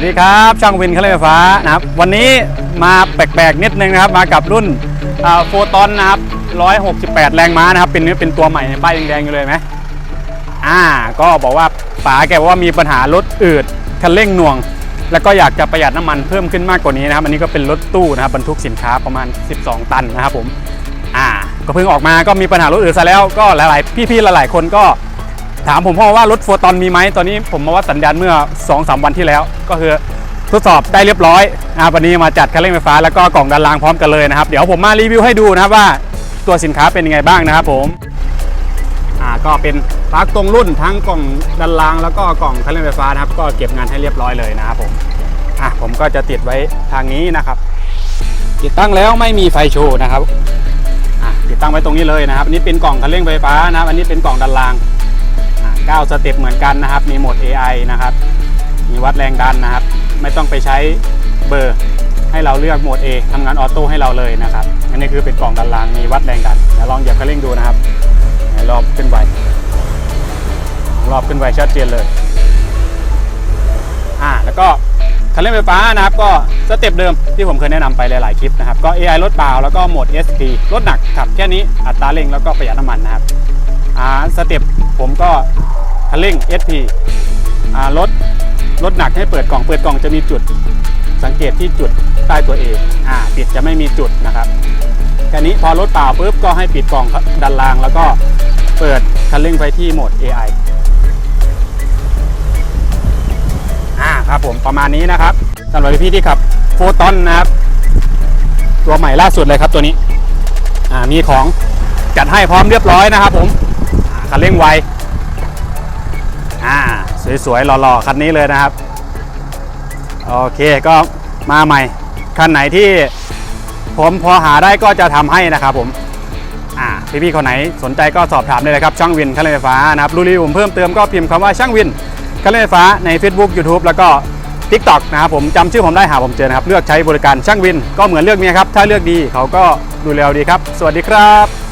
วัสดีครับ ช่างวินเครื่องเล่นไฟฟ้านะครับ วันนี้มาแปลกๆนิดนึงนะครับ มากับรุ่นโฟตอนนะครับ168 แรงม้านะครับ เป็นเป็นตัวใหม่ป้ายแดงๆอยู่เลยไหมอ่า ก็บอกว่าป๋าแกบอกว่ามีปัญหารถอืดคันเร่งหน่วง แล้วก็อยากจะประหยัดน้ำมันเพิ่มขึ้นมากกว่านี้นะครับ อันนี้ก็เป็นรถตู้นะครับบรรทุกสินค้าประมาณ 12 ตันนะครับผม อ่า ก็เพิ่งออกมาก็มีปัญหารถอืดซะแล้ว ก็หลายๆ พี่ๆหลายๆคนก็ ถามผมพ่อว่ารถโฟตอนมีไหมตอนนี้ผมมาวัดสัญญาณเมื่อ 2-3 วันที่แล้ว ก็คือทดสอบได้เรียบร้อยนะครับวันนี้มาจัดคันเร่งไฟฟ้าแล้วก็กล่องด้านล่างพร้อมกันเลยนะครับ เดี๋ยวผมมารีวิวให้ดูนะครับว่าตัวสินค้าเป็นยังไงบ้างนะครับผมอ่าก็เป็นปลั๊กตรงรุ่นทั้งกล่องด้านล่างแล้วก็กล่องคันเร่งไฟฟ้านะครับ ก็เก็บงานให้เรียบร้อยเลยนะครับผมอะผมก็จะติดไว้ทางนี้นะครับ ติดตั้งแล้วไม่มีไฟโชว์นะครับอะติดตั้งไว้ตรงนี้เลยนะครับอันนี้เป็นกล่องคันเร่งไฟฟ้านะครับอันนี้เป็นกล่องด้านล่าง 9 สเต็ปเหมือนกันนะครับ มีโหมด AI นะครับ มีวัดแรงดันนะครับ ไม่ต้องไปใช้เบอร์ให้เราเลือกโหมด A ทำงานออโต้ให้เราเลยนะครับ อันนี้คือเป็นกล่องดันล่างมีวัดแรงดันเดี๋ยวลองเหยียบคันเร่งดูนะครับรอบขึ้นไวรอบขึ้นไวชัดเจนเลย อ่า แล้วก็คันเร่งไฟฟ้านะครับ ก็สเต็ปเดิมที่ผมเคยแนะนำไปหลาย ๆ คลิปนะครับ ก็ AI ลดเปล่าแล้วก็โหมด SP ลดหนักขับแค่นี้อัตราเร่งแล้วก็ประหยัดน้ำมันนะครับ อ่า สเต็ปผมก็ คันเร่ง SP อ่าลดลดหนักให้เปิดกล่องเปิดกล่องจะมีจุดสังเกตที่จุดใต้ตัว A อ่าปิดจะไม่มีจุดนะครับแค่นี้พอลดเปล่าปุ๊บก็ให้ปิดกล่องด้านล่าง แล้วก็เปิดคันเร่งไปที่โหมด AI อ่าครับผมประมาณนี้นะครับสำหรับพี่ที่ขับโฟตอนนะครับ ตัวใหม่ล่าสุดเลยครับตัวนี้อ่ามีของจัดให้พร้อมเรียบร้อยนะครับผมคันเร่งไว สวยๆหล่อๆคันนี้เลยนะครับ โอเคก็มาใหม่ คันไหนที่ผมพอหาได้ก็จะทำให้นะครับผมพี่ๆคนไหนสนใจก็สอบถามได้เลยครับช่างวินคันเร่งไฟฟ้านะครับรู้รีวิวผมเพิ่มเติมก็พิมพ์คำว่าช่างวินคันเร่งไฟฟ้าใน Facebook YouTube แล้วก็ TikTok นะครับผมจำชื่อผมได้หาผมเจอนะครับ เลือกใช้บริการช่างวินก็เหมือนเลือกเมียครับ ถ้าเลือกดีเขาก็ดูแลดีครับ สวัสดีครับ